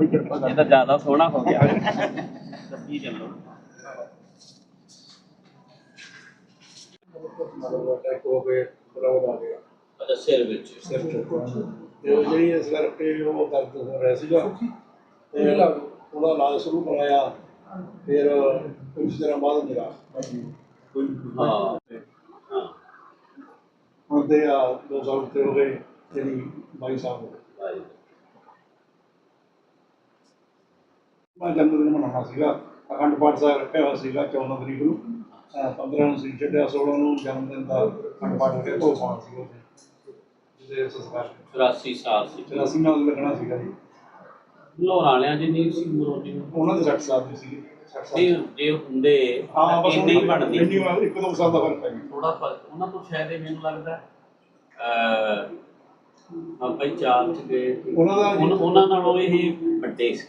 ਬੜੀ ਕਿਰਪਾ ਇਹ ਕਰ ਤਾਂ ਜ਼ਿਆਦਾ ਸੋਹਣਾ ਹੋ ਗਿਆ। ਦੱਸੀ ਚੱਲੋ। ਅਟੈਕ ਹੋ ਗਏ ਬਲੌਗ ਆ ਗਿਆ ਅੱਛਾ ਸਿਰ ਵਿੱਚ। ਸਿਰ ਚ। ਤੇ ਉਹ ਜਿਹੜੀ ਇਸ ਕਰਕੇ ਉਹ ਦਰਦ ਹੋ ਰਿਹਾ ਸੀਗਾ ਤੇ ਉਹਦਾ ਇਲਾਜ ਸ਼ੁਰੂ ਕਰਾਇਆ ਫਿਰ ਕੁਝ ਦਿਨਾਂ ਬਾਅਦ ਮੇਰਾ ਹਾਂ। ਹਾਂ। ਤੇ ਆ ਦੋ ਸਾਲ ਉੱਤੇ ਹੋ ਗਏ ਜਿਹੜੀ ਬਾਈ ਸਾਹਿਬ ਹੋ ਗਏ ਭਾਈ। ਮੈਂ ਜਨਮ ਦਿਨ ਮਨਾਉਣਾ ਸੀਗਾ ਅਖੰਡ ਪਾਠ ਸਾਹਿਬ ਰੱਖਿਆ ਹੋਇਆ ਸੀਗਾ 14 ਤਰੀਕ ਨੂੰ। ਅਹ 15 ਨੂੰ ਸੀ ਛੱਡਿਆ 16 ਨੂੰ ਜਨਮ ਦਿਨ ਦਾ ਅਖੰਡ ਪਾਠ ਰੱਖਿਆ ਦੋ ਸਾਲ ਸੀ ਉਹਦੇ ਜਿਹਦੇ ਸੰਸਕਾਰ 84 ਸਾਲ ਸੀ। 84 ਨਾਲ ਲੱਗਣਾ ਸੀਗਾ ਜੀ। ਲੋਰਾਂ ਵਾਲਿਆਂ ਦੀ ਨਹੀਂ ਸੀ ਮਰੋਜੀ ਉਹਨਾਂ ਦੇ 60 ਸਾਲ ਦੇ 60 ਸਾਲ। ਜੇ ਹੁੰਦੇ ਹਾਂ ਤਾਂ ਬਸ ਇੰਨੀ ਹੀ ਬਣਦੀ। ਇੰਨੀ ਵਾਰ ਇੱਕ ਦੋ ਸਾਲ ਦਾ ਫ਼ਰਕ ਹੈ ਜੀ। ਥੋੜਾ ਫ਼ਰਕ ਉਹਨਾਂ ਤੋਂ ਸ਼ਾਇਦ ਇਹ ਮੈਨੂੰ ਲੱਗਦਾ ਅ ਆਪਾਂ ਹੀ ਚਾਲ ਚ ਗਏ। ਸੀ। ਉਹਨਾਂ ਦਾ ਜੀ- ਉਨ- ਉਹਨਾਂ ਨਾਲੋਂ ਇਹ ਵੱਡੇ ਸੀ।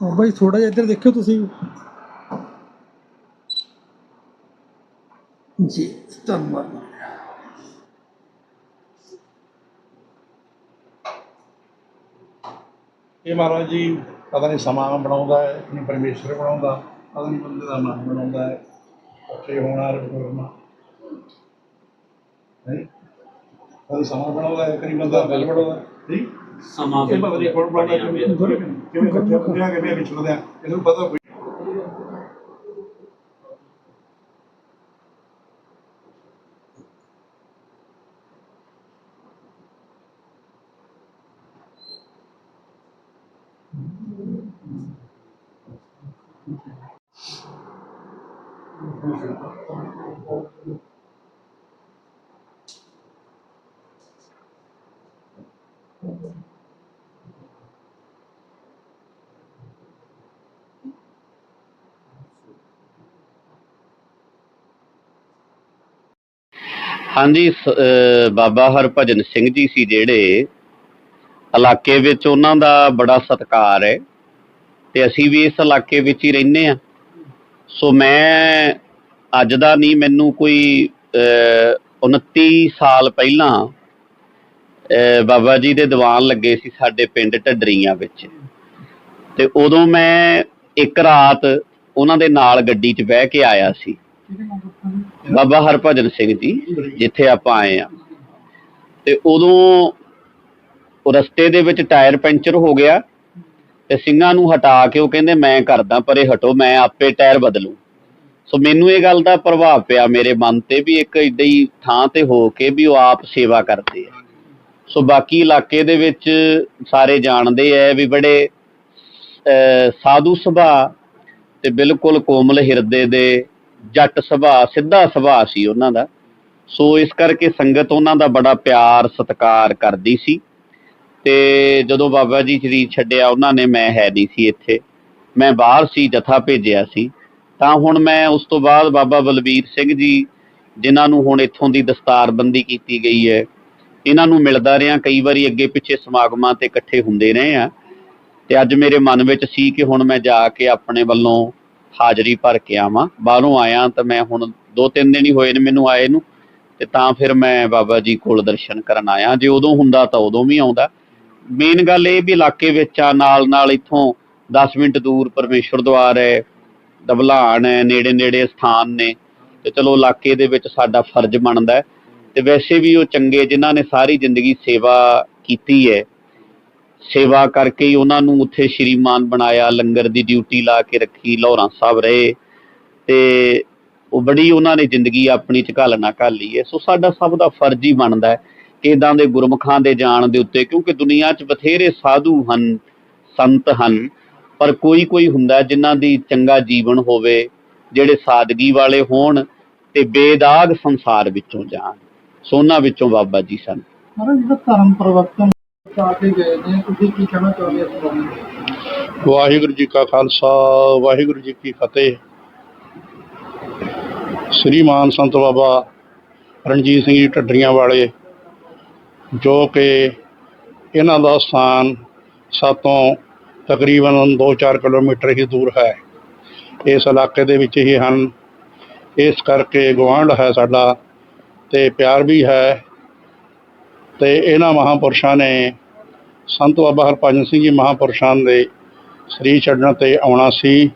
ਬਾਬਾ ਜੀ ਥੋੜਾ ਜਿਹਾ ਇੱਧਰ ਦੇਖਿਓ ਤੁਸੀਂ। ਜੀ ਧੰਨਵਾਦ। ਇਹ ਮਹਾਰਾਜ ਜੀ ਪਤਾ ਨਹੀਂ ਸਮਾਂ ਬਣਾਉਂਦਾ ਹੈ ਨਹੀਂ ਪਰਮੇਸ਼ਰ ਬਣਾਉਂਦਾ ਪਤਾ ਨਹੀਂ ਬੰਦੇ ਦਾ ਮਨ ਬਣਾਉਂਦਾ ਹੈ ਇਕੱਠੇ ਹੋਣਾ ਬਣਾਉਂਦਾ ਹੈ ਕਰੀ ਬੰਦਾ ਗੱਲ ਬਣਾਉਂਦਾ ਠੀਕ ਸਮਾਂ ਇਹ ਪਤਾ ਨਹੀਂ ਕੋਣ ਬਣਾਉਂਦਾ ਕਿਵੇਂ ਕਿਵੇਂ ਇਕੱਠੇ ਹੁੰਦੇ ਆ ਕਿਵੇਂ ਵਿਛੜਦੇ ਆ ਇਹਨੂੰ ਪਤਾ ਕੋਈ ਹਾਂਜੀ ਬਾਬਾ ਹਰਭਜਨ ਸਿੰਘ ਜੀ ਸੀ ਜਿਹੜੇ ਇਲਾਕੇ ਵਿੱਚ ਉਹਨਾਂ ਦਾ ਬੜਾ ਸਤਿਕਾਰ ਹੈ ਤੇ ਅਸੀਂ ਵੀ ਇਸ ਇਲਾਕੇ ਵਿੱਚ ਹੀ ਰਹਿੰਦੇ ਆ ਸੋ ਮੈਂ ਅੱਜ ਦਾ ਨਹੀਂ ਮੈਨੂੰ ਕੋਈ ਅਹ, 29 ਸਾਲ ਪਹਿਲਾਂ ਬਾਬਾ ਜੀ ਦੇ ਦੀਵਾਨ ਲੱਗੇ ਸੀ ਸਾਡੇ ਪਿੰਡ ਢੱਡਰੀਆਂ ਵਿੱਚ। ਤੇ ਉਦੋਂ ਮੈਂ ਇੱਕ ਰਾਤ ਉਹਨਾਂ ਦੇ ਨਾਲ ਗੱਡੀ 'ਚ ਬਹਿ ਕੇ ਆਇਆ ਸੀ। ਬਾਬਾ ਹਰਭਜਨ ਸਿੰਘ ਜੀ, ਜਿੱਥੇ ਆਪਾਂ ਆਏ ਆ ਤੇ ਉਦੋਂ ਰਸਤੇ ਦੇ ਵਿੱਚ ਟਾਇਰ ਪੈਂਚਰ ਹੋ ਗਿਆ ਤੇ ਸਿੰਘਾਂ ਨੂੰ ਹਟਾ ਕੇ ਉਹ ਕਹਿੰਦੇ, ਮੈਂ ਕਰਦਾ, ਪਰੇ ਹਟੋ, ਮੈਂ ਆਪੇ ਟਾਇਰ ਬਦਲੂ। ਸੋ ਮੈਨੂੰ ਇਹ ਗੱਲ ਦਾ ਪ੍ਰਭਾਵ ਪਿਆ ਮੇਰੇ ਮਨ ਤੇ ਵੀ ਇੱਕ ਏਦਾਂ ਹੀ ਥਾਂ ਤੇ ਹੋ ਕੇ ਵੀ ਉਹ ਆਪ ਸੇਵਾ ਕਰਦੇ ਆ। ਸੋ ਬਾਕੀ ਇਲਾਕੇ ਦੇ ਵਿੱਚ ਸਾਰੇ ਜਾਣਦੇ ਆ ਵੀ ਬੜੇ ਸਾਧੂ ਸੁਭਾ ਤੇ ਬਿਲਕੁਲ ਕੋਮਲ ਹਿਰਦੇ ਦੇ ਜੱਟ ਸੁਭਾਅ ਸਿੱਧਾ ਸੁਭਾਅ ਸੀ ਉਹਨਾਂ ਦਾ। ਸੋ ਇਸ ਕਰਕੇ ਸੰਗਤ ਉਹਨਾਂ ਦਾ ਬੜਾ ਪਿਆਰ, ਸਤਿਕਾਰ ਕਰਦੀ ਸੀ। ਤੇ ਜਦੋਂ ਬਾਬਾ ਜੀ ਸਰੀਰ ਛੱਡਿਆ, ਉਹਨਾਂ ਨੇ ਮੈਂ ਹੈ ਨਹੀਂ ਸੀ ਇੱਥੇ। ਮੈਂ ਬਾਹਰ ਸੀ, ਜਥਾ ਭੇਜਿਆ ਸੀ। ਤਾਂ ਹੁਣ ਮੈਂ ਉਸ ਤੋਂ ਬਾਅਦ ਬਾਬਾ ਬਲਬੀਰ ਸਿੰਘ ਜੀ, ਜਿਨ੍ਹਾਂ ਨੂੰ ਹੁਣ ਇੱਥੋਂ ਦੀ ਦਸਤਾਰਬੰਦੀ ਕੀਤੀ ਗਈ ਹੈ, ਇਹਨਾਂ ਨੂੰ ਮਿਲਦਾ ਰਿਹਾ। ਕਈ ਵਾਰੀ ਅੱਗੇ ਪਿੱਛੇ ਸਮਾਗਮਾਂ ਤੇ ਇਕੱਠੇ ਹੁੰਦੇ ਰਹੇ ਆ। ਤੇ ਅੱਜ ਮੇਰੇ ਮਨ ਵਿੱਚ ਸੀ ਕਿ ਹੁਣ ਮੈਂ ਜਾ ਕੇ ਆਪਣੇ ਵੱਲੋਂ ਹਾਜ਼ਰੀ ਭਰ ਕੇ ਆਵਾਂ। ਬਾਹਰੋਂ ਆਇਆ ਤਾਂ ਮੈਂ ਹੁਣ ਦੋ ਤਿੰਨ ਦਿਨ ਹੀ ਹੋਏ ਨੇ ਮੈਨੂੰ ਆਏ ਨੂੰ, ਤੇ ਤਾਂ ਫਿਰ ਮੈਂ ਬਾਬਾ ਜੀ ਕੋਲ ਦਰਸ਼ਨ ਕਰਨ ਆਇਆ। ਜੇ ਉਦੋਂ ਹੁੰਦਾ ਤਾਂ ਉਦੋਂ ਵੀ ਆਉਂਦਾ। ਮੇਨ ਗੱਲ ਇਹ ਵੀ ਇਲਾਕੇ ਵਿੱਚ ਆ ਨਾਲ ਨਾਲ ਇੱਥੋਂ 10 ਮਿੰਟ ਦੂਰ ਪਰਮੇਸ਼ਵਰ ਦੁਆਰ ਹੈ, ਦਬਲਾਨ ਹੈ ਨੇੜੇ ਨੇੜੇ ਸਥਾਨ ਨੇ। ਤੇ ਚਲੋ ਇਲਾਕੇ ਦੇ ਵਿੱਚ ਸਾਡਾ ਫਰਜ਼ ਬਣਦਾ ਤੇ ਵੈਸੇ ਵੀ ਉਹ ਚੰਗੇ ਜਿਨ੍ਹਾਂ ਨੇ ਸਾਰੀ ਜ਼ਿੰਦਗੀ ਸੇਵਾ ਕੀਤੀ ਹੈ ਸੇਵਾ ਕਰਕੇ ਹੀ ਉਹਨਾਂ ਨੂੰ ਉੱਥੇ ਸ਼੍ਰੀਮਾਨ ਬਣਾਇਆ, ਲੰਗਰ ਦੀ ਡਿਊਟੀ ਲਾ ਕੇ ਰੱਖੀ ਲਾਹੌਰਾਂ ਸਾਹਿਬ ਰਹੇ ਤੇ ਉਹ ਬੜੀ ਉਹਨਾਂ ਨੇ ਜ਼ਿੰਦਗੀ ਆਪਣੀ ਚ ਘਾਲਣਾ ਘਾਲੀ ਹੈ। ਸੋ ਸਾਡਾ ਸਭ ਦਾ ਫਰਜ਼ ਹੀ ਬਣਦਾ ਹੈ ਕਿ ਇਦਾਂ ਦੇ ਗੁਰਮੁਖਾਂ ਦੇ ਜਾਣ ਦੇ ਉੱਤੇ, ਕਿਉਂਕਿ ਦੁਨੀਆ 'ਚ ਬਥੇਰੇ ਸਾਧੂ ਹਨ, ਸੰਤ ਹਨ, ਪਰ ਕੋਈ ਕੋਈ ਹੁੰਦਾ ਜਿਨ੍ਹਾਂ ਦੀ ਚੰਗਾ ਜੀਵਨ ਹੋਵੇ, ਜਿਹੜੇ ਸਾਦਗੀ ਵਾਲੇ ਹੋਣ ਤੇ ਬੇਦਾਗ ਸੰਸਾਰ ਵਿੱਚੋਂ ਜਾਣ। ਸੋਨਾ ਵਿੱਚੋਂ ਬਾਬਾ ਜੀ ਸਨ। ਮਹਾਰਾਜ, ਜਿਹੜਾ ਧਰਮ ਪਰਿਵਰਤਨ ਆ ਕੇ ਗਏ ਨੇ, ਤੁਸੀਂ ਕੀ ਕਹਿਣਾ ਚਾਹੁੰਦੇ ਹੋ ਇਸ ਬਾਰੇ? ਵਾਹਿਗੁਰੂ ਜੀ ਕਾ ਖਾਲਸਾ, ਵਾਹਿਗੁਰੂ ਜੀ ਕੀ ਫਤਿਹ। ਸ੍ਰੀਮਾਨ ਸੰਤ ਬਾਬਾ ਰਣਜੀਤ ਸਿੰਘ ਜੀ ਢੱਡਰੀਆਂ ਵਾਲੇ, ਜੋ ਕਿ ਇਹਨਾਂ ਦਾ ਸਥਾਨ ਸਾਤੋਂ ਤਕਰੀਬਨ 2-4 ਕਿਲੋਮੀਟਰ ਹੀ ਦੂਰ ਹੈ। ਇਸ ਇਲਾਕੇ ਦੇ ਵਿੱਚ ਹੀ ਹਨ। ਇਸ ਕਰਕੇ ਗੁਆਂਢ ਹੈ ਸਾਡਾ ਤੇ ਪਿਆਰ ਵੀ ਹੈ। ਤੇ ਇਹਨਾਂ ਮਹਾਂਪੁਰਸ਼ਾਂ ਨੇ ਸੰਤ ਬਾਬਾ ਹਰਭਜਨ ਸਿੰਘ ਜੀ ਮਹਾਂਪੁਰਸ਼ਾਂ ਦੇ ਸਰੀਰ ਛੱਡਣ ਤੇ ਆਉਣਾ ਸੀ,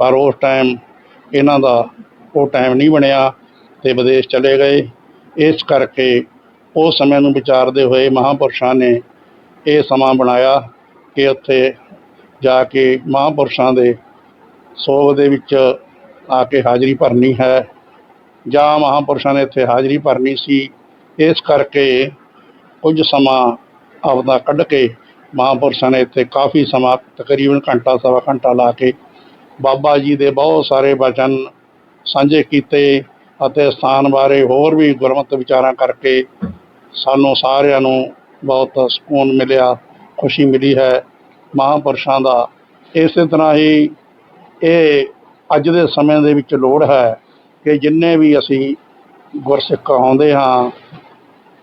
ਪਰ ਉਸ ਟਾਈਮ ਇਹਨਾਂ ਦਾ ਉਹ ਟਾਈਮ ਨਹੀਂ ਬਣਿਆ ਤੇ ਵਿਦੇਸ਼ ਚਲੇ ਗਏ। ਇਸ ਕਰਕੇ ਉਸ ਸਮੇਂ ਨੂੰ ਵਿਚਾਰਦੇ ਹੋਏ ਮਹਾਂਪੁਰਸ਼ਾਂ ਨੇ ਇਹ ਸਮਾਂ ਬਣਾਇਆ ਕਿ ਉੱਥੇ ਜਾ ਕੇ ਮਹਾਂਪੁਰਸ਼ਾਂ ਦੇ ਸੋਗ ਦੇ ਵਿੱਚ ਆ ਕੇ ਹਾਜ਼ਰੀ ਭਰਨੀ ਹੈ। ਜਾਂ ਮਹਾਂਪੁਰਸ਼ਾਂ ਨੇ ਇੱਥੇ ਹਾਜ਼ਰੀ ਭਰਨੀ ਸੀ। ਇਸ ਕਰਕੇ ਕੁਝ ਸਮਾਂ ਆਪਦਾ ਕੱਢ ਕੇ ਮਹਾਂਪੁਰਸ਼ਾਂ ਨੇ ਇੱਥੇ ਕਾਫੀ ਸਮਾਂ ਤਕਰੀਬਨ ਘੰਟਾ, ਸਵਾ ਘੰਟਾ ਲਾ ਕੇ ਬਾਬਾ ਜੀ ਦੇ ਬਹੁਤ ਸਾਰੇ ਵਚਨ ਸਾਂਝੇ ਕੀਤੇ ਅਤੇ ਸਥਾਨ ਬਾਰੇ ਹੋਰ ਵੀ ਗੁਰਮਤਿ ਵਿਚਾਰਾਂ ਕਰਕੇ ਸਾਨੂੰ ਸਾਰਿਆਂ ਨੂੰ ਬਹੁਤ ਸਕੂਨ ਮਿਲਿਆ, ਖੁਸ਼ੀ ਮਿਲੀ ਹੈ। ਮਹਾਂਪੁਰਸ਼ਾਂ ਦਾ ਇਸੇ ਤਰ੍ਹਾਂ ਹੀ ਇਹ ਅੱਜ ਦੇ ਸਮੇਂ ਦੇ ਵਿੱਚ ਲੋੜ ਹੈ ਕਿ ਜਿੰਨੇ ਵੀ ਅਸੀਂ ਗੁਰਸਿੱਖ ਆਉਂਦੇ ਹਾਂ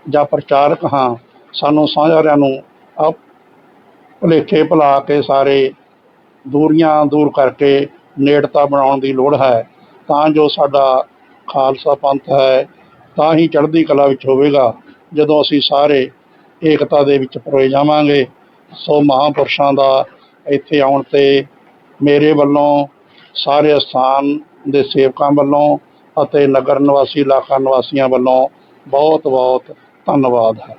ਜਾਂ ਪ੍ਰਚਾਰਕ ਹਾਂ ਸਾਨੂੰ ਸਾਰਿਆਂ ਨੂੰ ਆਪ ਭੁਲੇਖੇ ਭੁਲਾ ਕੇ ਸਾਰੇ ਦੂਰੀਆਂ ਦੂਰ ਕਰਕੇ ਨੇੜਤਾ ਬਣਾਉਣ ਦੀ ਲੋੜ ਹੈ, ਤਾਂ ਜੋ ਸਾਡਾ ਖਾਲਸਾ ਪੰਥ ਹੈ, ਤਾਂ ਹੀ ਚੜ੍ਹਦੀ ਕਲਾ ਵਿੱਚ ਹੋਵੇਗਾ। ਜਦੋਂ ਅਸੀਂ ਸਾਰੇ ਏਕਤਾ ਦੇ ਵਿੱਚ ਪਰੋਏ ਜਾਵਾਂਗੇ, ਸੋ ਮਹਾਂਪੁਰਸ਼ਾਂ ਦਾ ਇੱਥੇ ਆਉਣ ਤੇ ਮੇਰੇ ਵੱਲੋਂ ਸਾਰੇ ਸਥਾਨ ਦੇ ਸੇਵਕਾਂ ਵੱਲੋਂ ਅਤੇ ਨਗਰ ਨਿਵਾਸੀ ਇਲਾਕਾ ਨਿਵਾਸੀਆਂ ਵੱਲੋਂ ਬਹੁਤ ਬਹੁਤ ਧੰਨਵਾਦ ਹੈ।